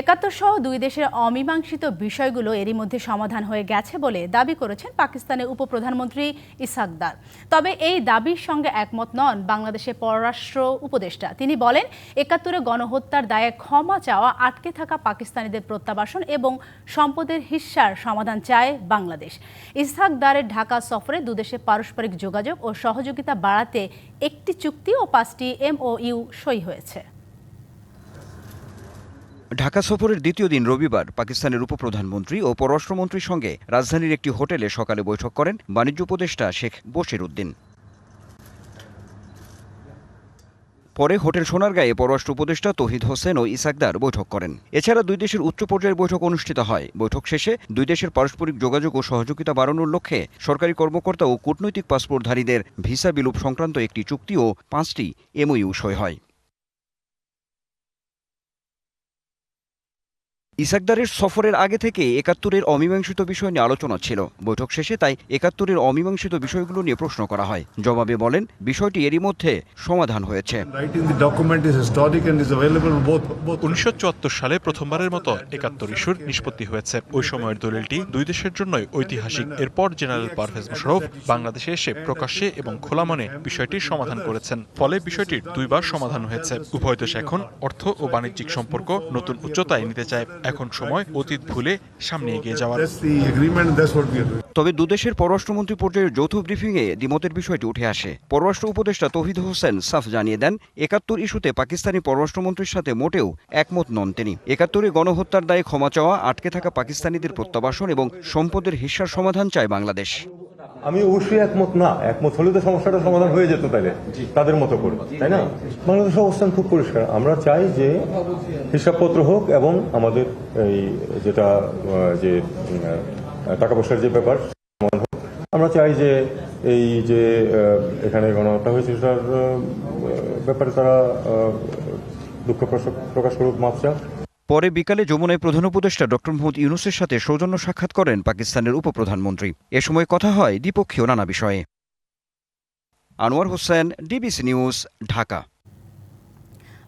একাত্তর সহ দুই দেশের অমীমাংসিত বিষয়গুলো এরই মধ্যে সমাধান হয়ে গেছে বলে দাবি করেছেন পাকিস্তানের উপপ্রধানমন্ত্রী ইসাকদার তবে এই দাবির সঙ্গে একমত নন বাংলাদেশের পররাষ্ট্র উপদেষ্টা। তিনি বলেন, একাত্তরে গণহত্যার দায়ে ক্ষমা চাওয়া, আটকে থাকা পাকিস্তানিদের প্রত্যাবাসন এবং সম্পদের হিস্সার সমাধান চায় বাংলাদেশ। ইসহাকদারের ঢাকা সফরে দুদেশের পারস্পরিক যোগাযোগ ও সহযোগিতা বাড়াতে একটি চুক্তি ও পাঁচটি এমওইউ সই হয়েছে। ঢাকা সফরের দ্বিতীয় দিন রবিবার পাকিস্তানের উপপ্রধানমন্ত্রী ও পররাষ্ট্রমন্ত্রীর সঙ্গে রাজধানীর একটি হোটেলে সকালে বৈঠক করেন বাণিজ্য উপদেষ্টা শেখ বশির উদ্দিন। পরে হোটেল সোনারগাঁয়ে পররাষ্ট্র উপদেষ্টা তহিদ হোসেন ও ইসাকদার বৈঠক করেন। এছাড়া দুই দেশের উচ্চ পর্যায়ের বৈঠক অনুষ্ঠিত হয়। বৈঠক শেষে দুই দেশের পারস্পরিক যোগাযোগ ও সহযোগিতা বাড়ানোর লক্ষ্যে সরকারি কর্মকর্তা ও কূটনৈতিক পাসপোর্টধারীদের ভিসা বিলুপ সংক্রান্ত একটি চুক্তি ও পাঁচটি এমওইউ সই হয়। ইসাকদারের সফরের আগে থেকে একাত্তরের অমীমাংসিত বিষয় নিয়ে আলোচনা ছিল। বৈঠক শেষে তাই একাত্তরের অমীমাংসিত বিষয়গুলো নিয়ে প্রশ্ন করা হয়। জবাবে বলেন বিষয়টি এরই মধ্যে সমাধান হয়েছে. উনিশশো সালে প্রথমবারের মতো একাত্তর ইস্যুর নিষ্পত্তি হয়েছে। ওই সময়ের দলিলটি দুই দেশের জন্যই ঐতিহাসিক। এরপর জেনারেল পারভেজ মোশাররফ বাংলাদেশে এসে প্রকাশ্যে এবং খোলা মনে বিষয়টির সমাধান করেছেন। ফলে বিষয়টির দুইবার সমাধান হয়েছে। উভয় দেশ এখন অর্থ ও বাণিজ্যিক সম্পর্ক নতুন উচ্চতায় নিতে চায়। এখন সময় অতীত ভুলে সামনে এগিয়ে যাওয়ার. তবে দুদেশের পররাষ্ট্রমন্ত্রী পর্যায়ের যৌথ ব্রিফিংয়ে দ্বিমতের বিষয়টি উঠে আসে। পররাষ্ট্র উপদেষ্টা তহিদ হোসেন সাফ জানিয়ে দেন একাত্তর ইস্যুতে পাকিস্তানি পররাষ্ট্রমন্ত্রীর সাথে মোটেও একমত নন তিনি। একাত্তরে গণহত্যার দায়ে ক্ষমা চাওয়া আটকে থাকা পাকিস্তানিদের প্রত্যাবাসন এবং সম্পদের হিস্সার সমাধান চায় বাংলাদেশ। আমি অবশ্যই একমত না একমত হলে তো সমস্যাটা সমাধান হয়ে যেত তাহলে তাদের মতো করে তাই না? বাংলাদেশের অবস্থান খুব পরিষ্কার। আমরা চাই যে হিসাবপত্র হোক এবং আমাদের এই যেটা যে টাকা পয়সার যে ব্যাপার হোক। আমরা চাই যে এই যে এখানে গণহত্যা হয়েছে সেটার ব্যাপারে তারা দুঃখ প্রকাশ- প্রকাশ করুক মাপ চাক। পরে বিকালে যমুনায় প্রধান উপদেষ্টা ডক্টর মোহাম্মদ ইউনুসের সাথে সৌজন্য সাক্ষাৎ করেন পাকিস্তানের উপপ্রধানমন্ত্রী। এ সময় কথা হয় দ্বিপক্ষীয় নানা বিষয়ে। Anwar Hossain, DBC news, Dhaka.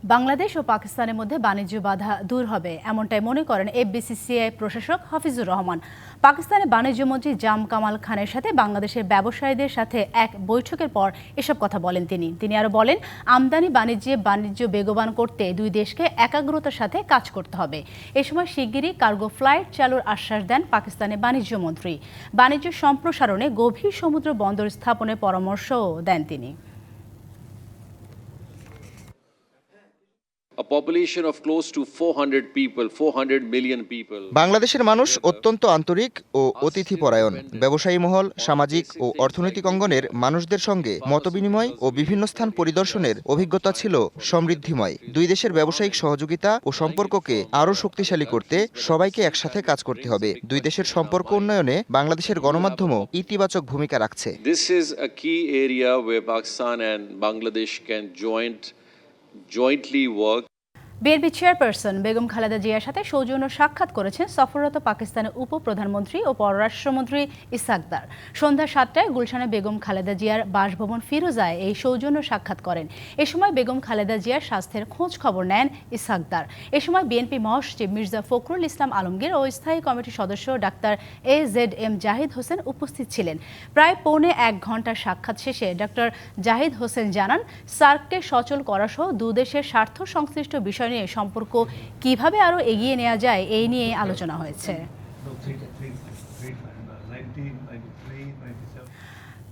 Bangladesh ও পাকিস্তানের মধ্যে বাণিজ্য বাধা দূর হবে, এমনটাই মনে করেন এফবিসিসিআই প্রশাসক হাফিজুর রহমান। পাকিস্তানের বাণিজ্য মন্ত্রী জাম কামাল খানের সাথে বাংলাদেশের ব্যবসায়ীদের সাথে এক বৈঠকের পর এসব কথা বলেন তিনি। তিনি আরও বলেন, আমদানি বাণিজ্যে বাণিজ্য বেগবান করতে দুই দেশকে একাগ্রতার সাথে কাজ করতে হবে। এ সময় শিগগিরই কার্গো ফ্লাইট চালুর আশ্বাস দেন পাকিস্তানের বাণিজ্য মন্ত্রী। বাণিজ্য সম্প্রসারণে গভীর সমুদ্র বন্দর স্থাপনের পরামর্শও দেন তিনি। A population of close to 400 people, 400 million people. বাংলাদেশের মানুষ অত্যন্ত আন্তরিক ও অতিথিপরায়ণ ব্যবসায়ী মহল সামাজিক ও অর্থনৈতিক অঙ্গনের মানুষদের সঙ্গে মতবিনিময় ও বিভিন্ন স্থান পরিদর্শনের অভিজ্ঞতা ছিল সমৃদ্ধিময়। দুই দেশের ব্যবসায়িক সহযোগিতা ও সম্পর্ককে আরও শক্তিশালী করতে সবাইকে একসাথে কাজ করতে হবে। দুই দেশের সম্পর্ক উন্নয়নে বাংলাদেশের গণমাধ্যমও ইতিবাচক ভূমিকা রাখছে। This is a key area where Pakistan and Bangladesh can joint, jointly work. BNP chairperson Begum Khaleda জিয়ার সাথে সৌজন্য সাক্ষাৎ করেছেন সফররত পাকিস্তানের উপপ্রধানমন্ত্রী ও পররাষ্ট্রমন্ত্রী ইসাকদার সন্ধ্যা সাতটায় গুলশানে বেগম খালেদা জিয়ার বাসভবন ফিরোজায় এই সৌজন্য সাক্ষাৎ করেন। এ সময় বেগম খালেদা জিয়ার স্বাস্থ্যের খোঁজ খবর নেন ইসাকদার এ সময় বিএনপি মহাসচিব মির্জা ফখরুল ইসলাম আলমগীর ও স্থায়ী কমিটির সদস্য doctor A Z M Zahid Hossain উপস্থিত ছিলেন। প্রায় পৌনে এক ঘণ্টার সাক্ষাৎ শেষে ডক্টর জাহিদ হোসেন জানান, সার্ককে সচল করাসহ দুদেশের স্বার্থ সংশ্লিষ্ট বিষয় নিয়ে সম্পর্ক কীভাবে আরও এগিয়ে নেওয়া যায় এই নিয়ে আলোচনা হয়েছে।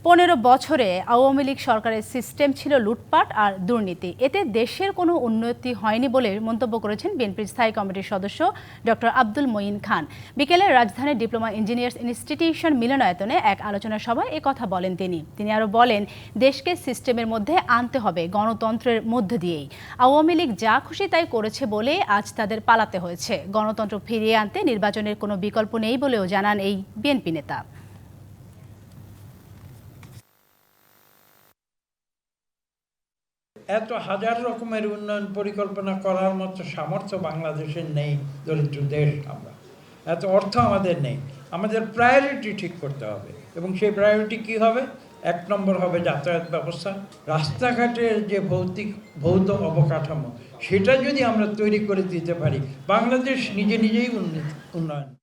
পনেরো বছরে আওয়ামী লীগ সরকারের সিস্টেম ছিল লুটপাট আর দুর্নীতি। এতে দেশের কোনো উন্নতি হয়নি বলে মন্তব্য করেছেন বিএনপির স্থায়ী কমিটির সদস্য ডক্টর আব্দুল মঈন খান। বিকেলে রাজধানীর ডিপ্লোমা ইঞ্জিনিয়ার্স ইনস্টিটিউশন মিলনায়তনে এক আলোচনা সভায় কথা বলেন তিনি। তিনি আরও বলেন, দেশকে সিস্টেমের মধ্যে আনতে হবে গণতন্ত্রের মধ্য দিয়েই। আওয়ামী লীগ যা খুশি তাই করেছে বলে আজ তাদের পালাতে হয়েছে। গণতন্ত্র ফিরিয়ে আনতে নির্বাচনের কোনো বিকল্প নেই বলেও জানান এই বিএনপি নেতা। এত হাজার রকমের উন্নয়ন পরিকল্পনা করার মতো সামর্থ্য বাংলাদেশের নেই, দরিদ্র দেশ আমরা। এত অর্থ আমাদের নেই। আমাদের প্রায়োরিটি ঠিক করতে হবে। এবং সেই প্রায়োরিটি কি হবে? এক নম্বর হবে যাতায়াত ব্যবস্থা। রাস্তাঘাটের যে ভৌতিক, ভৌত অবকাঠামো, সেটা যদি আমরা তৈরি করে দিতে পারি, বাংলাদেশ নিজে নিজেই উন্নয়ন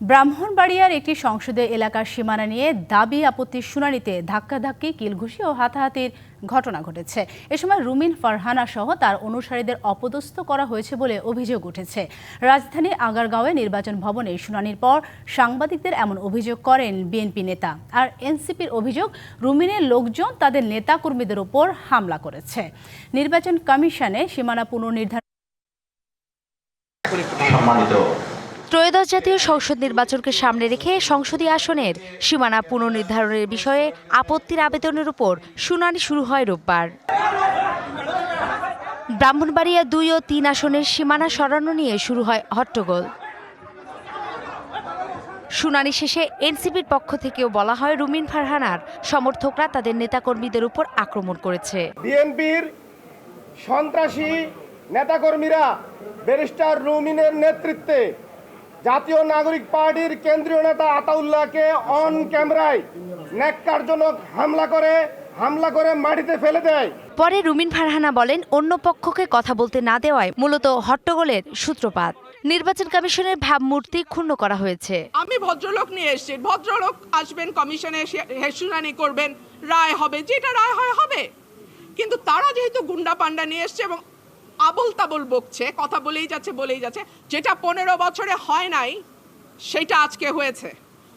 ব্রাহ্মণবাড়িয়ার একটি সংসদীয় এলাকার সীমানা নিয়ে দাবি আপত্তির শুনানিতে ধাক্কাধাক্কি, কিলঘুষি ও হাতাহাতির ঘটনা ঘটেছে। এ সময় রুমিন ফারহানা সহ তার অনুসারীদের অপদস্থ করা হয়েছে বলে অভিযোগ উঠেছে। রাজধানীর আগারগাঁওয়ে নির্বাচন ভবনে শুনানির পর সাংবাদিকদের এমন অভিযোগ করেন বিএনপি নেতা। আর এনসিপির অভিযোগ, রুমিনের লোকজন তাদের নেতাকর্মীদের ওপর হামলা করেছে। নির্বাচন কমিশনে সীমানা পুনর্নির্ধারণ ত্রয়োদশ জাতীয় সংসদ নির্বাচনকে সামনে রেখে সংসদীয় আসনের সীমানা পুনর্নির্ধারণের বিষয়ে আপত্তির আবেদনের উপর শুনানি শুরু হয় রোববার। ব্রাহ্মণবাড়িয়া দুই ও তিন আসনের সীমানা সরানো নিয়ে শুরু হয় হট্টগোল। শুনানি শেষে এনসিপির পক্ষ থেকেও বলা হয়, রুমিন ফারহানার সমর্থকরা তাদের নেতাকর্মীদের উপর আক্রমণ করেছে। বিএনপির সন্ত্রাসী নেতাকর্মীরা ব্যারিস্টার রুমিনের নেতৃত্বে জাতীয় নাগরিক পার্টির কেন্দ্রীয় নেতা আতাউল্লাহকে অন ক্যামেরায় ন্যাক্কারজনক হামলা করে হামলা করে মাটিতে ফেলে দেয়। পরে রুমিন ফারহানা বলেন অন্য পক্ষকে কথা বলতে না দেওয়ায় মূলত হট্টগোলের সূত্রপাত। নির্বাচন কমিশনের ভাবমূর্তি ক্ষুণ্ণ করা হয়েছে। আমি ভদ্রলোক নিয়ে এসেছি। ভদ্রলোক আসবেন কমিশনে এসে শুনানি করবেন। রায় হবে। যেটা রায় হয় হবে। কিন্তু তারা যেহেতু গুন্ডা পান্ডা নিয়ে এসছে এবং আবল তাবল বকছে কথা বলেই যাচ্ছে বলেই যাচ্ছে। যেটা পনেরো বছরে হয় নাই সেটা আজকে হয়েছে।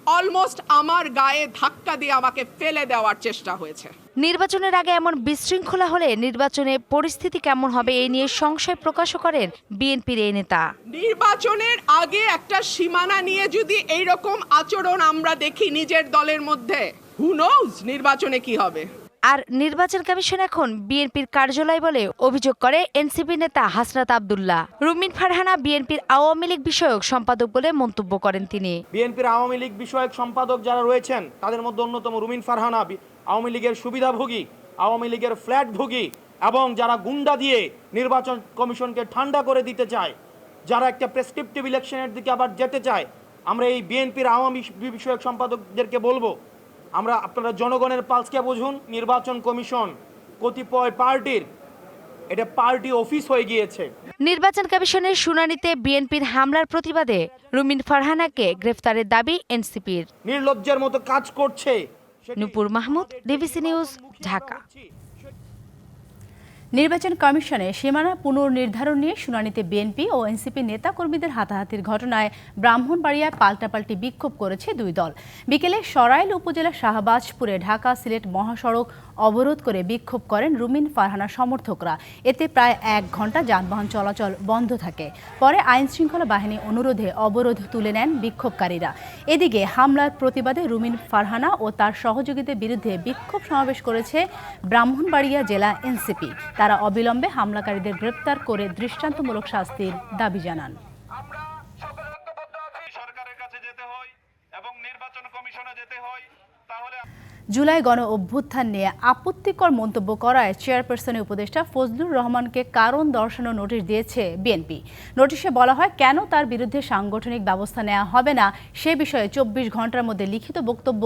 অলমোস্ট আমার গায়ে ধাক্কা দিয়ে আমাকে ফেলে দেওয়ার চেষ্টা হয়েছে। নির্বাচনের আগে এমন বিশৃঙ্খলা হলে নির্বাচনে পরিস্থিতি কেমন হবে এই নিয়ে সংশয় প্রকাশও করেন বিএনপির এই নেতা। নির্বাচনের আগে একটা সীমানা নিয়ে যদি এই রকম আচরণ আমরা দেখি নিজের দলের মধ্যে হু নোজ নির্বাচনে কি হবে? আর নির্বাচন কমিশন এখন বিএনপির কার্যালয় বলে অভিযোগ করে এনসিপি নেতা হাসনাত আবদুল্লাহ। রুমিন ফারহানা বিএনপির আওয়ামী লীগ বিষয়ক সম্পাদক বলে মন্তব্য করেন তিনি। বিএনপির আওয়ামী লীগ বিষয়ক সম্পাদক যারা রয়েছেন, তাদের মধ্যে অন্যতম রুমিন ফারহানা আওয়ামী লীগের সুবিধাভোগী, আওয়ামী লীগের ফ্ল্যাটভোগী এবং যারা গুন্ডা দিয়ে নির্বাচন কমিশনকে ঠান্ডা করে দিতে চায়, যারা একটা প্রেসক্রিপটিভ ইলেকশনের দিকে আবার যেতে চায়, আমরা এই বিএনপির আওয়ামী বিষয়ক সম্পাদকদেরকে বলব আমরা আপনারা জনগণের পালসকে বুঝুন নির্বাচন কমিশন কতিপয় পার্টির এটা পার্টি অফিস হয়ে গিয়েছে। নির্বাচন কমিশনের শুনানিতে বিএনপির হামলার প্রতিবাদে রুমিন ফারহানাকে গ্রেফতারের দাবি এনসিপির। নির্লজ্জের মতো কাজ করছে নূপুর মাহমুদ ডিবিসি নিউজ ঢাকা। নির্বাচন কমিশনে সীমানা পুনর্নির্ধারণ নিয়ে শুনানিতে বিএনপি ও এনসিপি নেতাকর্মীদের হাতাহাতির ঘটনায় ব্রাহ্মণবাড়িয়ায় পাল্টাপাল্টি বিক্ষোভ করেছে দুই দল। বিকেলে সরাইল উপজেলা শাহবাজপুরে ঢাকা সিলেট মহাসড়ক অবরোধ করে বিক্ষোভ করেন রুমিন ফারহানা সমর্থকরা। এতে প্রায় এক ঘণ্টা যানবাহন চলাচল বন্ধ থাকে। পরে আইন শৃঙ্খলা বাহিনী অনুরোধে অবরোধ তুলে নেন বিক্ষোভকারীরা। এদিকে হামলার প্রতিবাদে রুমিন ফারহানা ও তার সহযোগীদের বিরুদ্ধে বিক্ষোভ সমাবেশ করেছে ব্রাহ্মণবাড়িয়া জেলা এনসিপি। তারা অবিলম্বে হামলাকারীদের গ্রেপ্তার করে দৃষ্টান্তমূলক শাস্তির দাবি জানান। জুলাই গণ অভ্যুত্থান নিয়ে আপত্তিকর মন্তব্য করায় চেয়ারপারসনের উপদেষ্টা ফজলুর রহমানকে কারণ দর্শানোর নোটিশ দিয়েছে বিএনপি। নোটিশে বলা হয়, কেন তার বিরুদ্ধে সাংগঠনিক ব্যবস্থা নেওয়া হবে না সে বিষয়ে চব্বিশ ঘণ্টার মধ্যে লিখিত বক্তব্য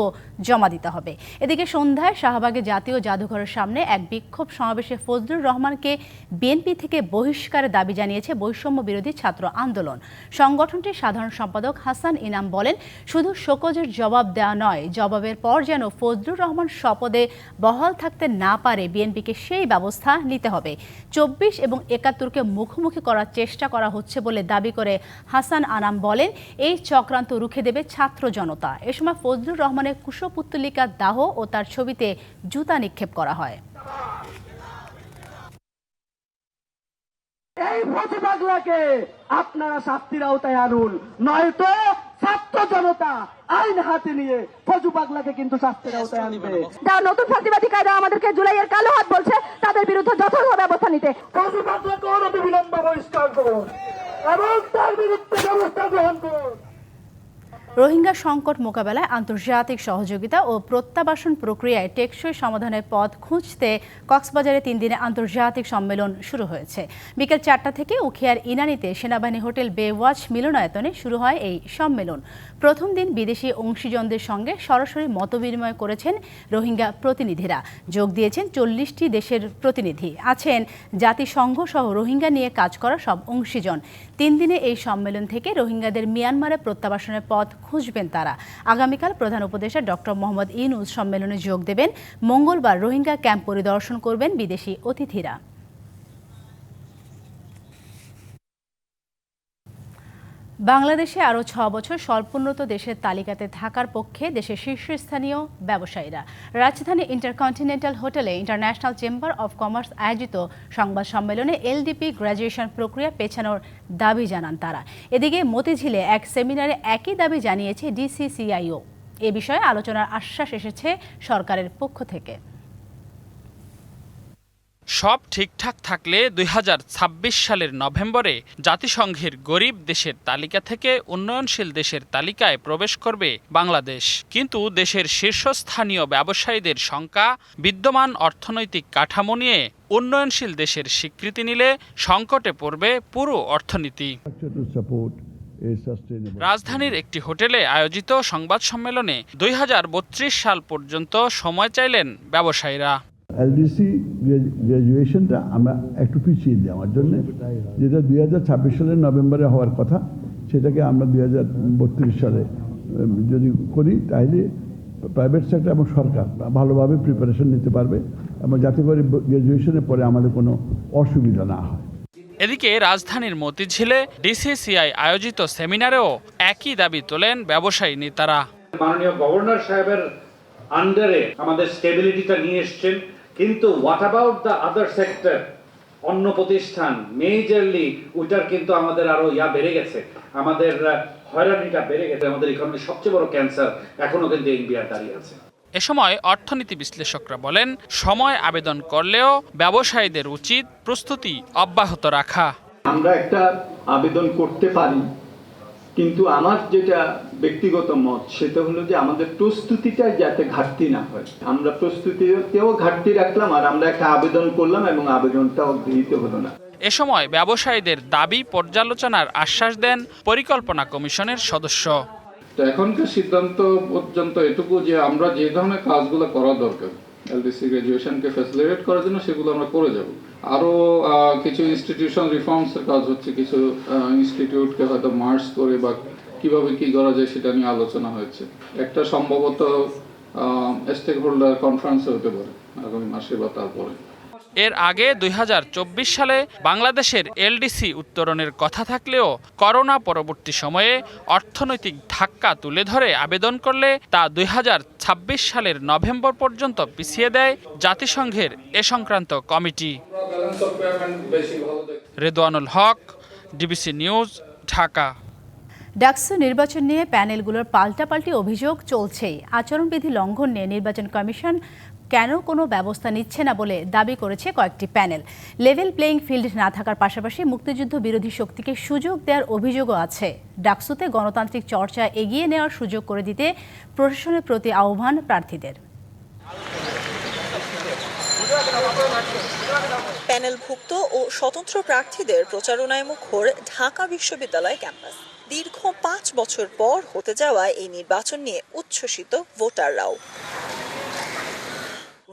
জমা দিতে হবে। এদিকে সন্ধ্যায় শাহবাগে জাতীয় জাদুঘরের সামনে এক বিক্ষোভ সমাবেশে ফজলুর রহমানকে বিএনপি থেকে বহিষ্কারের দাবি জানিয়েছে বৈষম্য বিরোধী ছাত্র আন্দোলন। সংগঠনটির সাধারণ সম্পাদক হাসান ইনাম বলেন, শুধু শোকজের জবাব দেওয়া নয়, জবাবের পর যেন ফজলুর রহমান শপথে বহাল থাকতে না পারে বিএনপিকে সেই ব্যবস্থা নিতে হবে। চব্বিশ এবং একাত্তরকে মুখোমুখি করার চেষ্টা করা হচ্ছে বলে দাবি করে হাসান আনাম বলেন, এই চক্রান্ত রুখে দেবে ছাত্র জনতা। এ সময় ফজলুর রহমানের কুশপুত্তলিকার দাহ ও তার ছবিতে জুতা নিক্ষেপ করা হয়। এই ফসি পাগলাকে আপনারা শাস্তির আওতায় আনুন, নয়তো ছাত্র জনতা আইন হাতে নিয়ে ফজু পাগলাকে কিন্তু শাস্তির আওতায় আনবে। যারা নতুন ফাঁসিবাদী কায়দা আমাদেরকে জুলাইয়ের কালো হাত বলছে তাদের বিরুদ্ধে যথাযথ ব্যবস্থা নিতে। ফজু পাগলাকে অনতি বিলম্ব বহিষ্কার করুন এবং তার বিরুদ্ধে ব্যবস্থা গ্রহণ করুন। রোহিঙ্গা সংকট মোকাবেলায় আন্তর্জাতিক সহযোগিতা ও প্রত্যাবাসন প্রক্রিয়ায় টেকসই সমাধানের পথ খুঁজতে কক্সবাজারে তিন দিনে আন্তর্জাতিক সম্মেলন শুরু হয়েছে। বিকেল চারটা থেকে উখিয়ার ইনানিতে সেনাবাহিনী হোটেল বে ওয়াচ মিলনায়তনে শুরু হয় এই সম্মেলন। প্রথম দিন বিদেশি অংশীজনদের সঙ্গে সরাসরি মতবিনিময় করেছেন রোহিঙ্গা প্রতিনিধিরা। যোগ দিয়েছেন চল্লিশটি দেশের প্রতিনিধি। আছেন জাতিসংঘ সহ রোহিঙ্গা নিয়ে কাজ করা সব অংশীজন। তিন দিনে এই সম্মেলন থেকে রোহিঙ্গাদের মিয়ানমারে প্রত্যাবাসনের পথ খুঁজবেন তারা। আগামীকাল প্রধান উপদেষ্টা ডক্টর মোহাম্মদ ইনুস সম্মেলনে যোগ দেবেন। মঙ্গলবার রোহিঙ্গা ক্যাম্প পরিদর্শন করবেন বিদেশি অতিথিরা। বাংলাদেশে আরও ছ বছর স্বল্পোন্নত দেশের তালিকাতে থাকার পক্ষে দেশের শীর্ষস্থানীয় ব্যবসায়ীরা। রাজধানী ইন্টারকন্টিনেন্টাল হোটেলে ইন্টারন্যাশনাল চেম্বার অব কমার্স আয়োজিত সংবাদ সম্মেলনে এলডিপি গ্র্যাজুয়েশন প্রক্রিয়া পেছানোর দাবি জানান তারা। এদিকে মতিঝিলে এক সেমিনারে একই দাবি জানিয়েছে ডিসিসিআইও। এ বিষয়ে আলোচনার আশ্বাস এসেছে সরকারের পক্ষ থেকে। সব ঠিকঠাক থাকলে দুই হাজার ছাব্বিশ সালের নভেম্বরে জাতিসংঘের গরিব দেশের তালিকা থেকে উন্নয়নশীল দেশের তালিকায় প্রবেশ করবে বাংলাদেশ। কিন্তু দেশের শীর্ষস্থানীয় ব্যবসায়ীদের সংখ্যা বিদ্যমান অর্থনৈতিক কাঠামো নিয়ে উন্নয়নশীল দেশের স্বীকৃতি নিলে সংকটে পড়বে পুরো অর্থনীতি। রাজধানীর একটি হোটেলে আয়োজিত সংবাদ সম্মেলনে দুই হাজার বত্রিশ সাল পর্যন্ত সময় চাইলেন ব্যবসায়ীরা। এলডিসি গ্র্যাজুয়েশনটা আমরা একটু পিছিয়ে দেওয়ার জন্য। যেটা দুই হাজার ছাব্বিশ সালের নভেম্বরে হওয়ার কথা সেটাকে আমরা দুই হাজার বত্রিশ সালে যদি করি তাহলে প্রাইভেট সেক্টর এবং সরকার ভালোভাবে প্রিপারেশন নিতে পারবে এবং যাতে করে গ্র্যাজুয়েশনের পরে আমাদের কোনো অসুবিধা না হয়। এদিকে রাজধানীর মতিঝিলে ডিসিসিআই আয়োজিত সেমিনারেও একই দাবি তোলেন ব্যবসায়ী নেতারা। মাননীয় গভর্নর সাহেবের আন্ডারে আমাদের স্টেবিলিটিটা নিয়ে এসছেন। কিন্তু what about the other sector অন্য প্রতিষ্ঠান মেজরলি ওইটার কিন্তু আমাদের আরও ইয়া বেড়ে গেছে। আমাদের হয়রানিটা বেড়ে গেছে। আমাদের ইকোনমির সবচেয়ে বড় ক্যান্সার এখনও কিন্তু ইন্ডিয়ার দাঁড়িয়ে আছে। এ সময় অর্থনীতি বিশ্লেষকরা বলেন সময় আবেদন করলেও ব্যবসায়ীদের উচিত প্রস্তুতি অব্যাহত রাখা। আমরা একটা আবেদন করতে পারি কিন্তু আমার যেটা ব্যক্তিগত মত সেটা হলো যে আমাদের প্রস্তুতিটা যাতে ঘাটতি না হয়। আমরা প্রস্তুতিতেও ঘাটতি রাখলাম আর আমরা একটা আবেদন করলাম এবং আবেদনটাও গৃহীত হলো না। এ সময় ব্যবসায়ীদের দাবি পর্যালোচনার আশ্বাস দেন পরিকল্পনা কমিশনের সদস্য। তো এখনকার সিদ্ধান্ত পর্যন্ত এটুকু যে আমরা যে ধরনের কাজগুলো করা দরকার এলডিসি গ্রাজুয়েশনকে ফ্যাসিলিটেট করার জন্য সেগুলো আমরা করে যাব। আরও কিছু ইনস্টিটিউশন রিফর্মসের কাজ হচ্ছে, কিছু ইনস্টিটিউটকে হয়তো মার্চ করে বা কীভাবে কি করা যায় সেটা নিয়ে আলোচনা হয়েছে। একটা সম্ভবত স্টেক হোল্ডার কনফারেন্সে হতে পারে, আগামী মাসে বা তারপরে। এর আগে দুই হাজার চব্বিশ সালে বাংলাদেশের এলডিসি উত্তরণের কথা থাকলেও করোনা পরবর্তী সময়ে অর্থনৈতিক ধাক্কা তুলে ধরে আবেদন করলে তা দুই হাজার ছাব্বিশ সালের নভেম্বর পর্যন্ত পিছিয়ে দেয় জাতিসংঘের এ সংক্রান্ত committee. Redwanul Haque DBC news Dhaka. DUCSU নির্বাচন নিয়ে প্যানেলগুলোর পাল্টাপাল্টি অভিযোগ চলছেই। আচরণবিধি লঙ্ঘন নিয়ে নির্বাচন কমিশন কেন কোনো ব্যবস্থা নিচ্ছে না বলে দাবি করেছে কয়েকটি প্যানেল। লেভেল প্লেইং ফিল্ড না থাকার পাশাপাশি মুক্তিযুদ্ধ বিরোধী শক্তিকে সুযোগ দেওয়ার অভিযোগও আছে। ডাকসুতে গণতান্ত্রিক চর্চা এগিয়ে নেওয়ার সুযোগ করে দিতে প্রশাসনের প্রতি আহ্বান প্রার্থীদের। প্যানেলভুক্ত ও স্বতন্ত্র প্রার্থীদের প্রচারণায় মুখর ঢাকা বিশ্ববিদ্যালয় ক্যাম্পাস। দীর্ঘ পাঁচ বছর পর হতে যাওয়া এই নির্বাচন নিয়ে উচ্ছ্বসিত ভোটাররাও।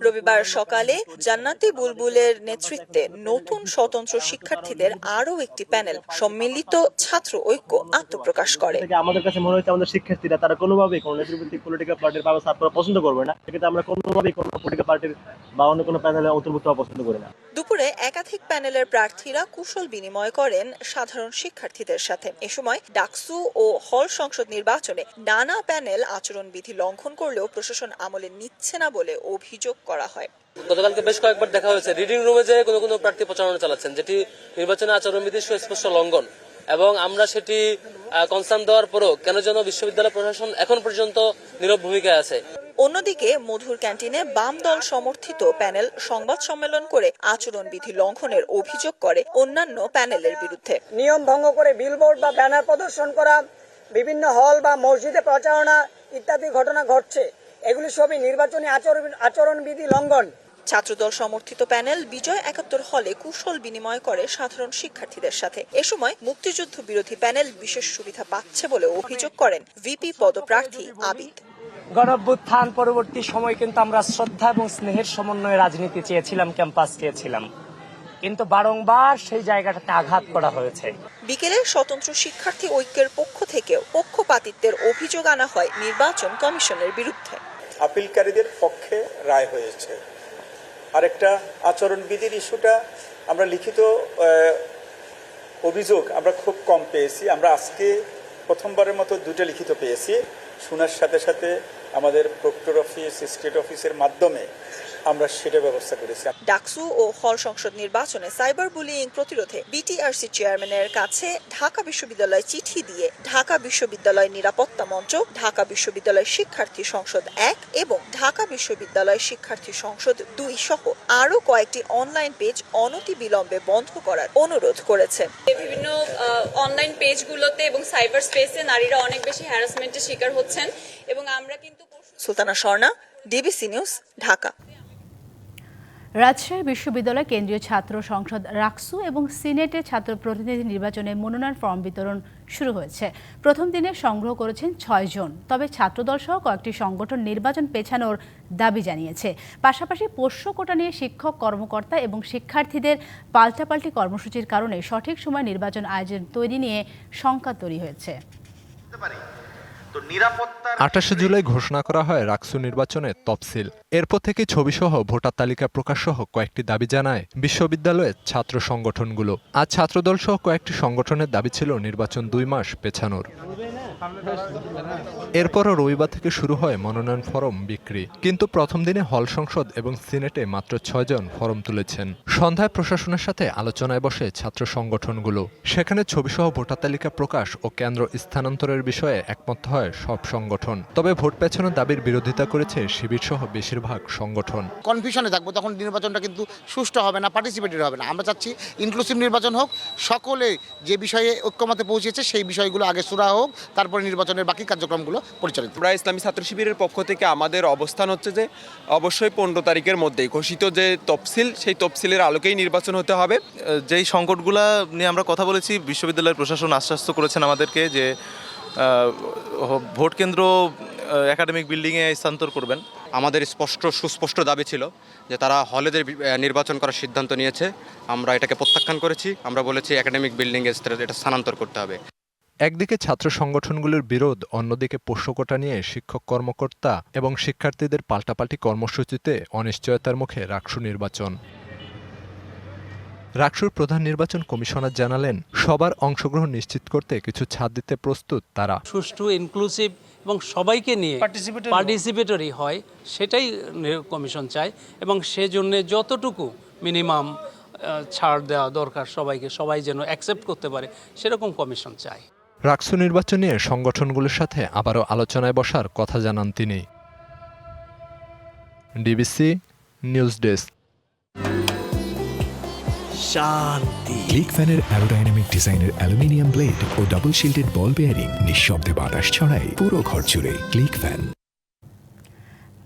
রবিবার সকালে জান্নাতি বুলবুলের নেতৃত্বে নতুন স্বতন্ত্র শিক্ষার্থীদের আরও একটি প্যানেল সম্মিলিত ছাত্র ঐক্য আত্মপ্রকাশ করে। আমাদের কাছে মনে হচ্ছে আমাদের শিক্ষার্থীরা তারা কোনোভাবেই কোনো নেতৃত্বিক পলিটিক্যাল পার্টির ব্যবস্থা আপনারা পছন্দ করবে না। সেক্ষেত্রে আমরা কোনোভাবেই কোনো পলিটিক্যাল পার্টির বা অন্য কোনো প্যানেলে অন্তর্ভুক্ত হওয়া পছন্দ করি না। দুপুরে একাধিক প্যানেলের প্রার্থীরা কুশল বিনিময় করেন সাধারণ শিক্ষার্থীদের সাথে। এ সময় ডাকসু ও হল সংসদ নির্বাচনে নানা প্যানেল আচরণবিধি লঙ্ঘন করলেও প্রশাসন আমলে নিচ্ছে না বলে অভিযোগ করা হয়। গতকালকে বেশ কয়েকবার দেখা হয়েছে। রিডিং রুমে যে কোনো কোনো প্রার্থী প্রচারণা চালাচ্ছেন যেটি নির্বাচনী আচরণবিধির সুস্পষ্ট লঙ্ঘন এবং আমরা সেটি কনসার্ন দেওয়ার পরও কেন যেন বিশ্ববিদ্যালয় প্রশাসন এখন পর্যন্ত নীরব ভূমিকায় আছে। অন্যদিকে মধুর ক্যান্টিনে বাম দল সমর্থিত প্যানেল সংবাদ সম্মেলন করে আচরণবিধি লঙ্ঘনের অভিযোগ করে অন্যান্য প্যানেলের বিরুদ্ধে। নিয়ম ভঙ্গ করে বিলবোর্ড বা ব্যানার প্রদর্শন করা বিভিন্ন হল বা মসজিদে প্রচারণা ইত্যাদি ঘটনা ঘটছে। এগুলি সবই নির্বাচনী আচরণ আচরণবিধি লঙ্ঘন। ছাত্রদল সমর্থিত প্যানেল বিজয় একাত্তর হলে কুশল বিনিময় করে সাধারণ শিক্ষার্থীদের সাথে। এ সময় মুক্তিযুদ্ধ বিরোধী প্যানেল বিশেষ সুবিধা পাচ্ছে বলে অভিযোগ করেন ভিপি পদপ্রার্থী আবিদ। গণঅভ্যুত্থান পরবর্তী সময় কিন্তু আমরা শ্রদ্ধা এবং স্নেহের সমন্বয়ে রাজনীতি চেয়েছিলাম ক্যাম্পাস চেয়েছিলাম। কিন্তু বারংবার সেই জায়গাটাতে আঘাত করা হয়েছে। বিকেলে স্বতন্ত্র শিক্ষার্থী ঐক্যের পক্ষ থেকেও পক্ষপাতিত্বের অভিযোগ আনা হয় নির্বাচন কমিশনের বিরুদ্ধে। আপিলকারীদের পক্ষে রায় হয়েছে। আরেকটা আচরণবিধির ইস্যুটা, আমরা লিখিত অভিযোগ আমরা খুব কম পেয়েছি। আমরা আজকে প্রথমবারের মতো দুটো লিখিত পেয়েছি। শোনার সাথে সাথে আমাদের প্রক্টর অফিস, স্টেট অফিসের মাধ্যমে আমরা সেটা ব্যবস্থা করেছি। ডাকসু ও হল সংসদ নির্বাচনে সাইবার বুলিং প্রতিরোধে বিটিআরসি চেয়ারম্যানের কাছে ঢাকা বিশ্ববিদ্যালয় চিঠি দিয়ে ঢাকা বিশ্ববিদ্যালয় নিরাপত্তা মঞ্চ ঢাকা বিশ্ববিদ্যালয় শিক্ষার্থী সংসদ এক এবং ঢাকা বিশ্ববিদ্যালয় শিক্ষার্থী সংসদ দুই সহ আরও কয়েকটি অনলাইন পেজ অনতি বিলম্বে বন্ধ করার অনুরোধ করেছেন। বিভিন্ন অনলাইন পেজগুলোতে এবং সাইবার স্পেসে নারীরা অনেক বেশি হ্যারাসমেন্টের শিকার হচ্ছেন এবং আমরা কিন্তু সুলতানা স্বর্ণা ডিবিসি নিউজ ঢাকা। রাজশাহী বিশ্ববিদ্যালয় কেন্দ্রীয় ছাত্র সংসদ রাকসু এবং সিনেটে ছাত্র প্রতিনিধি নির্বাচনে মনোনয়ন ফর্ম বিতরণ শুরু হয়েছে। প্রথম দিনে সংগ্রহ করেছেন ছয় জন, তবে ছাত্রদল সহ কয়েকটি সংগঠন নির্বাচন পেছানোর দাবি জানিয়েছে। পাশাপাশি পোষ্য কোটা নিয়ে শিক্ষক, কর্মকর্তা এবং শিক্ষার্থীদের পাল্টাপাল্টি কর্মসূচির কারণে সঠিক সময় নির্বাচন আয়োজন তৈরি নিয়ে শঙ্কা তৈরি হয়েছে। আঠাশে জুলাই ঘোষণা করা হয় রাকসু নির্বাচনের তফসিল। এরপর থেকে ছবিসহ ভোটার তালিকা প্রকাশ সহ কয়েকটি দাবি জানায় বিশ্ববিদ্যালয়ের ছাত্র সংগঠনগুলো। আজ ছাত্রদল সহ কয়েকটি সংগঠনের দাবি ছিল নির্বাচন দুই মাস পেছানোর। এরপরও রবিবার থেকে শুরু হয় মনোনয়ন ফরম বিক্রি। কিন্তু প্রথম দিনে হল সংসদ এবং সিনেটে মাত্র ছয়জন ফরম তুলেছেন। সন্ধ্যায় প্রশাসনের সাথে আলোচনায় বসে ছাত্র সংগঠনগুলো। সেখানে ছবিসহ ভোটার তালিকা প্রকাশ ও কেন্দ্র স্থানান্তরের বিষয়ে একমত হয় সব সংগঠন। তবে ভোট পেছানোর দাবির বিরোধিতা করেছে শিবির সহ বেশিরভাগ সংগঠন। কনফিউশনে থাকব, তখন নির্বাচনটা কিন্তু সুষ্ঠু হবে না পার্টিসিপেটেড হবে না। আমরা চাচ্ছি ইনক্লুসিভ নির্বাচন হোক, সকলে যে বিষয়ে ঐক্যমতে পৌঁছেছে সেই বিষয়গুলো আগে সুরা হোক তারপরে নির্বাচনের বাকি কার্যক্রমগুলো পরিচালিত। আমরা ইসলামী ছাত্র শিবিরের পক্ষ থেকে আমাদের অবস্থান হচ্ছে যে অবশ্যই পনেরো তারিখের মধ্যেই ঘোষিত যে তফসিল সেই তফসিলের আলোকেই নির্বাচন হতে হবে। যেই সংকটগুলা নিয়ে আমরা কথা বলেছি বিশ্ববিদ্যালয়ের প্রশাসন আশ্বাস্ত করেছেন আমাদেরকে যে ভোট কেন্দ্র একাডেমিক বিল্ডিংয়ে স্থানান্তর করবেন। আমাদের স্পষ্ট সুস্পষ্ট দাবি ছিল যে তারা হলেদের নির্বাচন করার সিদ্ধান্ত নিয়েছে আমরা এটাকে প্রত্যাখ্যান করেছি। আমরা বলেছি একাডেমিক বিল্ডিংয়ে এটা স্থানান্তর করতে হবে। একদিকে ছাত্র সংগঠনগুলোর বিরোধ অন্যদিকে পোষ্যকোটা নিয়ে শিক্ষক কর্মকর্তা এবং শিক্ষার্থীদের পাল্টাপাল্টি কর্মসূচিতে অনিশ্চয়তার মুখে রাকসু নির্বাচন। রাকসুর প্রধান নির্বাচন কমিশনার জানালেন সবার অংশগ্রহণ নিশ্চিত করতে কিছু ছাদ দিতে প্রস্তুত তারা। সুষ্ঠু ইনক্লুসিভ এবং সবাইকে নিয়ে পার্টিসিপেটরি হয়। সেটাই কমিশন চায় এবং সেজন্য যতটুকু মিনিমাম ছাড় দেওয়া দরকার সবাইকে সবাই যেন অ্যাকসেপ্ট করতে পারে সেরকম কমিশন চায়। রাকসু নির্বাচন নিয়ে সংগঠনগুলোর সাথে আবারও আলোচনায় বসার কথা জানান তিনি। DBC news desk. শান্তি। ক্লিক ফ্যানের অ্যারোডাইনামিক ডিজাইনের অ্যালুমিনিয়াম ব্লেড ও ডাবল শিল্ডেড বল বেয়ারিং নিঃশব্দে বাতাস ছড়ায় পুরো ঘর জুড়ে ক্লিক ফ্যান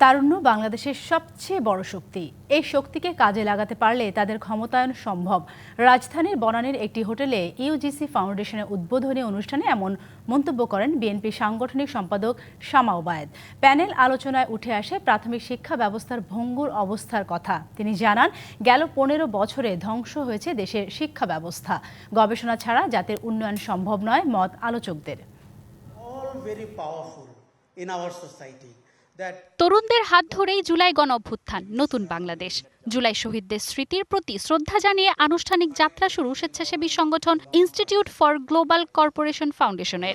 তারুণ্য বাংলাদেশের সবচেয়ে বড় শক্তি। এই শক্তিকে কাজে লাগাতে পারলে তাদের ক্ষমতায়ন সম্ভব। রাজধানীর বনানীর একটি হোটেলে ইউজিসি ফাউন্ডেশনের উদ্বোধনী অনুষ্ঠানে এমন মন্তব্য করেন বিএনপি সাংগঠনিক সম্পাদক শামা ওবায়েদ। প্যানেল আলোচনায় উঠে আসে প্রাথমিক শিক্ষা ব্যবস্থার ভঙ্গুর অবস্থার কথা। তিনি জানান, গেল পনেরো বছরে ধ্বংস হয়েছে দেশের শিক্ষা ব্যবস্থা। গবেষণা ছাড়া জাতির উন্নয়ন সম্ভব নয় মত আলোচকদের। All তরুণদের হাত ধরেই জুলাই গণ অভ্যুত্থান নতুন বাংলাদেশ। জুলাই শহীদদের স্মৃতির প্রতি শ্রদ্ধা জানিয়ে আনুষ্ঠানিক যাত্রা শুরু স্বেচ্ছাসেবী সংগঠন ইনস্টিটিউট ফর গ্লোবাল কর্পোরেশন ফাউন্ডেশনের।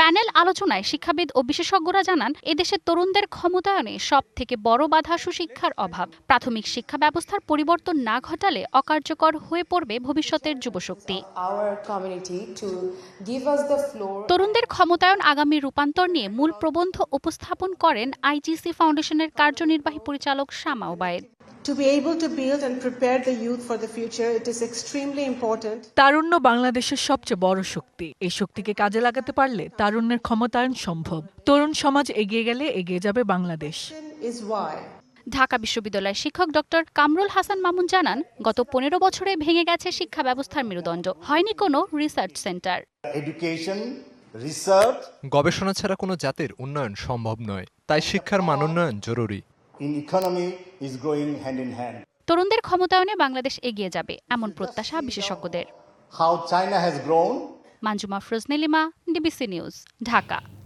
প্যানেল আলোচনায় শিক্ষাবিদ ও বিশেষজ্ঞরা জানান এদেশের তরুণদের ক্ষমতায়নে সব থেকে বড় বাধা সুশিক্ষার অভাব। প্রাথমিক শিক্ষা ব্যবস্থার পরিবর্তন না ঘটালে অকার্যকর হয়ে পড়বে ভবিষ্যতের যুবশক্তি। তরুণদের ক্ষমতায়ন আগামী রূপান্তর নিয়ে মূল প্রবন্ধ উপস্থাপন করেন আইজিসি ফাউন্ডেশনের কার্যনির্বাহী পরিচালক Shama Obaid. To be able to build and prepare the youth for the future, it is extremely important. তারুণ্য বাংলাদেশের সবচেয়ে বড় শক্তি। এই শক্তিকে কাজে লাগাতে পারলে তারুণ্যের ক্ষমতায়ন সম্ভব। তরুণ সমাজ এগিয়ে গেলে এগিয়ে যাবে বাংলাদেশ। Is why. ঢাকা বিশ্ববিদ্যালয়ের শিক্ষক ডক্টর কামরুল হাসান মামুন জানান গত পনেরো বছরে ভেঙে গেছে শিক্ষা ব্যবস্থার মেরুদণ্ড। হয়নি কোনো রিসার্চ সেন্টার এডুকেশন রিসার্চ গবেষণা ছাড়া কোনো জাতির উন্নয়ন সম্ভব নয়। তাই শিক্ষার মানোন্নয়ন জরুরি। In economy is going hand in hand. তরুণদের ক্ষমতায়নে বাংলাদেশ এগিয়ে যাবে এমন প্রত্যাশা বিশেষজ্ঞদের। হাউ চায়না হ্যাজ গ্রোন মাঞ্জুমা ফ্রজনেলিমা ডিবিসি নিউজ ঢাকা।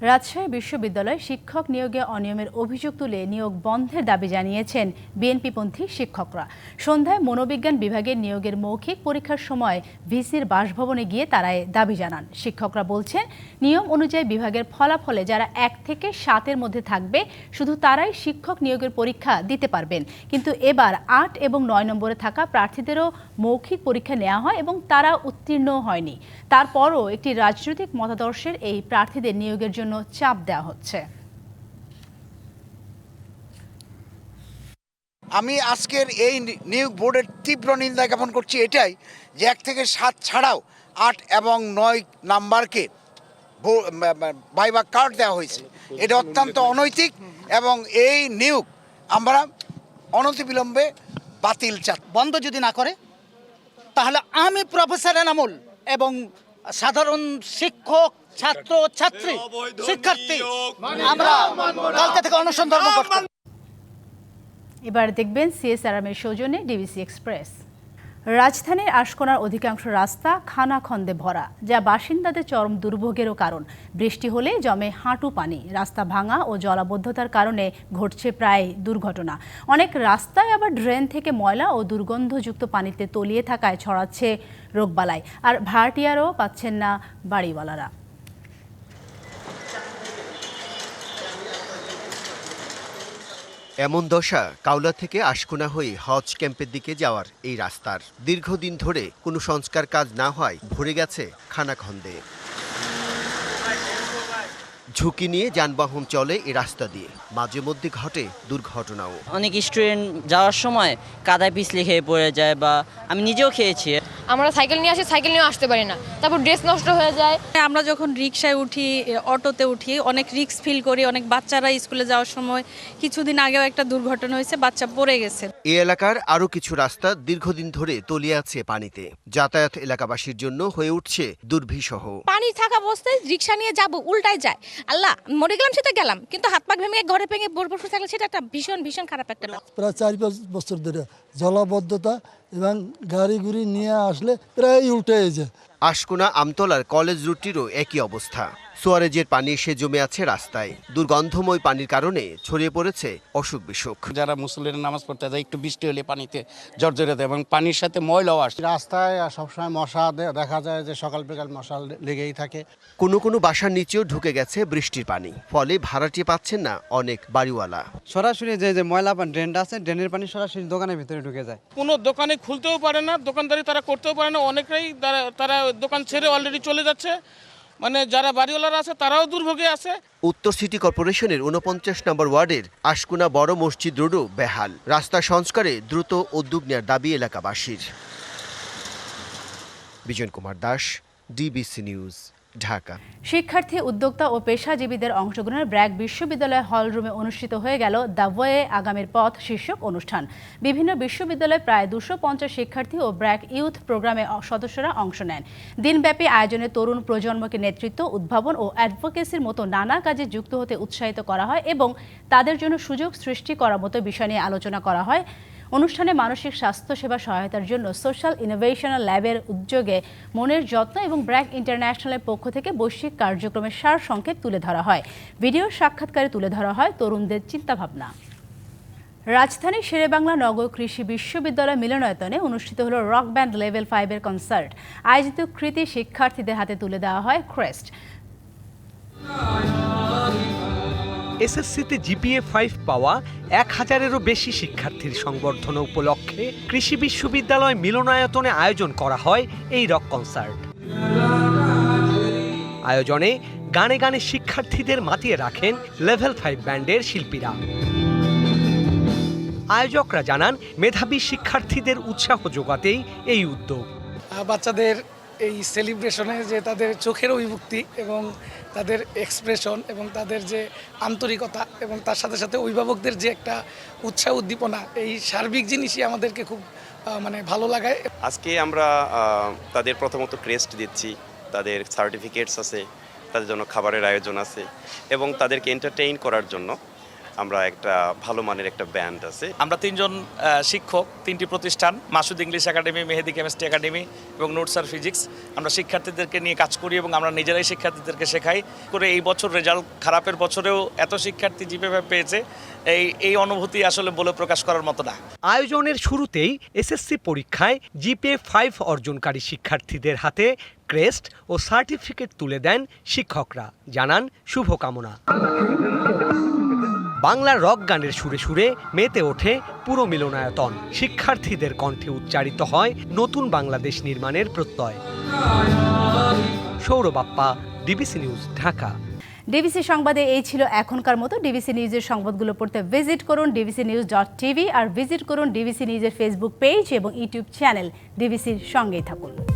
রাজশাহী বিশ্ববিদ্যালয়ে শিক্ষক নিয়োগে অনিয়মের অভিযোগ তুলে নিয়োগ বন্ধের দাবি জানিয়েছেন বিএনপিপন্থী শিক্ষকরা। সন্ধ্যায় মনোবিজ্ঞান বিভাগের নিয়োগের মৌখিক পরীক্ষার সময় ভিসির বাসভবনে গিয়ে তারা দাবি জানান। শিক্ষকরা বলছেন, নিয়ম অনুযায়ী বিভাগের ফলাফলে যারা এক থেকে সাতের মধ্যে থাকবে, শুধু তারাই শিক্ষক নিয়োগের পরীক্ষা দিতে পারবেন। কিন্তু এবার আট এবং নয় নম্বরে থাকা প্রার্থীদেরও মৌখিক পরীক্ষা নেওয়া হয় এবং তারা উত্তীর্ণ হয়নি। তারপরও একটি রাজনৈতিক মতাদর্শের এই প্রার্থীদের নিয়োগের জন্য চাপ দেওয়া হচ্ছে। আমি আজকের এই নিয়োগ বোর্ডের তীব্র নিন্দা জ্ঞাপন করছি এটাই যে এক থেকে সাত ছাড়াও আট এবং নয় নাম্বারকে বাইবা কার্ড দেওয়া হয়েছে। এটা অত্যন্ত অনৈতিক এবং এই নিয়োগ আমরা অনতিবিলম্বে বাতিল চাই। বন্ধ যদি না করে তাহলে আমি প্রফেসর এনামুল এবং সাধারণ শিক্ষক ছাত্র ছাত্রী শিক্ষার্থী আমরা কালকে থেকে অনশন ধর্ম এবার দেখবেন সিএসআরএমের সৌজন্যে ডিবিসি এক্সপ্রেস। রাজধানীর আশকোনার অধিকাংশ রাস্তা খানাখন্দে ভরা যা বাসিন্দাদের চরম দুর্ভোগেরও কারণ। বৃষ্টি হলে জমে হাঁটু পানি রাস্তা ভাঙা ও জলাবদ্ধতার কারণে ঘটছে প্রায় দুর্ঘটনা। অনেক রাস্তায় আবার ড্রেন থেকে ময়লা ও দুর্গন্ধযুক্ত পানিতে তলিয়ে থাকায় ছড়াচ্ছে রোগবালাই। আর ভাড়াটিয়ারও পাচ্ছেন না বাড়িওয়ালারা। এমন দশা কাউলা থেকে আশকোনা হয়ে হজ ক্যাম্পের দিকে যাওয়ার এই রাস্তার। দীর্ঘদিন ধরে কোনো সংস্কার কাজ না হয়, ভরে গেছে খানাখন্দে। ঝুঁকি নিয়ে যানবাহন চলে এই রাস্তা দিয়ে। মাঝে মধ্যে ঘটে দুর্ঘটনাও। অনেক স্টুডেন্ট যাওয়ার সময় কাদায় পিছলে খেয়ে পড়ে যায় বা আমি নিজেও খেয়েছি। আমরা সাইকেল নিয়ে আসি সাইকেল নিয়ে আসতে পারি না। তারপর ড্রেস নষ্ট হয়ে যায়। আমরা যখন রিক্সায় উঠি অটোতে উঠি অনেক রিক্স ফিল করি অনেক বাচ্চারা স্কুলে যাওয়ার সময়। কিছুদিন আগেও একটা দুর্ঘটনা হয়েছে বাচ্চা পড়ে গেছে। এই এলাকার আরও কিছু রাস্তা দীর্ঘদিন ধরে তলিয়ে আছে পানিতে। যাতায়াত এলাকাবাসীর জন্য হয়ে উঠছে দুর্বিষহ পানি থাকা অবস্থায় রিক্সা নিয়ে যাব উল্টায় যায়। আল্লাহ মরে গেলাম সেটা গেলাম কিন্তু হাত পা ভেঙে ঘরে ভেঙে বোর বোর থাকলে সেটা একটা ভীষণ ভীষণ খারাপ একটা প্রায় চার পাঁচ বছর ধরে জলাবদ্ধতা এবং গাড়ি গুড়ি নিয়ে আসলে প্রায় উল্টে যায়। আশকোনা আমতলার কলেজ রুটিরও একই অবস্থা। সোয়ারেজের পানি এসে জমে আছে রাস্তায়। দুর্গন্ধময় পানির কারণে ছড়িয়ে পড়েছে অসুখ বিসুখ। যারা মুসল্লিরা নামাজ পড়তে যায় একটু বৃষ্টি হলে পানিতে জর্জরে দেয় এবং পানির সাথে ময়লাও আসে। রাস্তায় সবসময় মশা দে- দেখা যায় যে সকাল বিকাল মশা লেগেই থাকে। কোনো কোনো বাসার নিচেও ঢুকে গেছে বৃষ্টির পানি ফলে ভাড়াটিয়ে পাচ্ছেন না অনেক বাড়িওয়ালা। সরাসরি যে যে ময়লা পানি ড্রেনটা আছে ড্রেনের পানি সরাসরি দোকানের ভিতরে ঢুকে যায়। কোনো দোকানে খুলতেও পারে না দোকানদারি তারা করতেও পারে না অনেকেই তারা- তারা দোকান ছেড়ে অলরেডি চলে যাচ্ছে। মানে যারা বাড়িওয়ালারা আছে, তারাও দুর্ভোগে আছে। উত্তর সিটি কর্পোরেশনের উনপঞ্চাশ নম্বর ওয়ার্ডের আশকুনা বড় মসজিদ রোডও বেহাল। রাস্তা সংস্কারে দ্রুত উদ্যোগ নেওয়ার দাবি এলাকাবাসীর। Bijon Kumar Das, DBC news. Dhaka. শিক্ষার্থী, উদ্যোক্তা ও পেশাজীবীদের অংশগ্রহণে ব্র্যাক বিশ্ববিদ্যালয় হল রুমে অনুষ্ঠিত হয়ে গেল দ্য ওয়ে আগামীর পথ শীর্ষক অনুষ্ঠান। বিভিন্ন বিশ্ববিদ্যালয়ে প্রায় দুশো পঞ্চাশ শিক্ষার্থী ও ব্র্যাক ইউথ প্রোগ্রামে সদস্যরা অংশ নেন। দিনব্যাপী আয়োজনে তরুণ প্রজন্মকে নেতৃত্ব, উদ্ভাবন ও অ্যাডভোকেসির মতো নানা কাজে যুক্ত হতে উৎসাহিত করা হয় এবং তাদের জন্য সুযোগ সৃষ্টি করার মতো বিষয় নিয়ে আলোচনা করা হয়। অনুষ্ঠানে মানসিক স্বাস্থ্য সেবা সহায়তার জন্য সোশ্যাল ইনোভেশনাল ল্যাবের উদ্যোগে মনের যত্ন এবং ব্র্যাক ইন্টারন্যাশনালের পক্ষ থেকে বৈশ্বিক কার্যক্রমের সার সংকেত তুলে ধরা হয়। ভিডিও সাক্ষাৎকারে তুলে ধরা হয় তরুণদের চিন্তাভাবনা। রাজধানীর শেরেবাংলা নগর কৃষি বিশ্ববিদ্যালয় মিলনায়তনে অনুষ্ঠিত হলো রক ব্যান্ড লেভেল ফাইভের কনসার্ট। আয়োজিত কৃতি শিক্ষার্থীদের হাতে তুলে দেওয়া হয় ক্রেস্ট। এসএসসিতে জিপিএ ফাইভ পাওয়া এক হাজারেরও বেশি শিক্ষার্থীর সংবর্ধনা উপলক্ষে কৃষি বিশ্ববিদ্যালয় মিলনায়তনে আয়োজন করা হয় এই রক কনসার্ট। আয়োজনে গানে গানে শিক্ষার্থীদের মাতিয়ে রাখেন লেভেল ফাইভ ব্যান্ডের শিল্পীরা। আয়োজকরা জানান, মেধাবী শিক্ষার্থীদের উৎসাহ যোগাতেই এই উদ্যোগ। বাচ্চাদের এই সেলিব্রেশনে যে তাদের চোখের অভিভুক্তি এবং তাদের এক্সপ্রেশন এবং তাদের যে আন্তরিকতা এবং তার সাথে সাথে অভিভাবকদের যে একটা উৎসাহ উদ্দীপনা, এই সার্বিক জিনিসই আমাদেরকে খুব মানে ভালো লাগায়। আজকে আমরা তাদের প্রথমত ক্রেস্ট দিচ্ছি, তাদের সার্টিফিকেটস আছে, তাদের জন্য খাবারের আয়োজন আছে এবং তাদেরকে এন্টারটেইন করার জন্য আমরা একটা ভালো মানের একটা ব্যান্ড আছে। আমরা তিনজন শিক্ষক তিনটি প্রতিষ্ঠান Masud English academy Mehedi chemistry academy এবং নোটসার ফিজিক্স। আমরা শিক্ষার্থীদেরকে নিয়ে কাজ করি এবং আমরা নিজেরাই শিক্ষার্থীদেরকে শেখাই। করে এই বছর রেজাল্ট খারাপের বছরেও এত শিক্ষার্থী জিপে পেয়েছে এই এই অনুভূতি আসলে বলে প্রকাশ করার মতো না। আয়োজনের শুরুতেই এসএসসি পরীক্ষায় জিপে ফাইভ অর্জনকারী শিক্ষার্থীদের হাতে ক্রেস্ট ও সার্টিফিকেট তুলে দেন শিক্ষকরা। জানান শুভকামনা। বাংলা রক গানের সুরে সুরে মেতে ওঠে পুরো মিলনায়তন। শিক্ষার্থীদের কণ্ঠে উচ্চারিত হয় নতুন বাংলাদেশ নির্মাণের প্রত্যয়। সৌরবাপ্পা ডিবিসি নিউজ ঢাকা। ডিবিসি সংবাদে এই ছিল এখনকার মতো। ডিবিসি নিউজের সংবাদগুলো পড়তে ভিজিট করুন ডিবিসি নিউজ ডট টিভি আর ভিজিট করুন ডিবিসি নিউজের ফেসবুক পেজ এবং ইউটিউব চ্যানেল ডিবিসির সঙ্গেই থাকুন।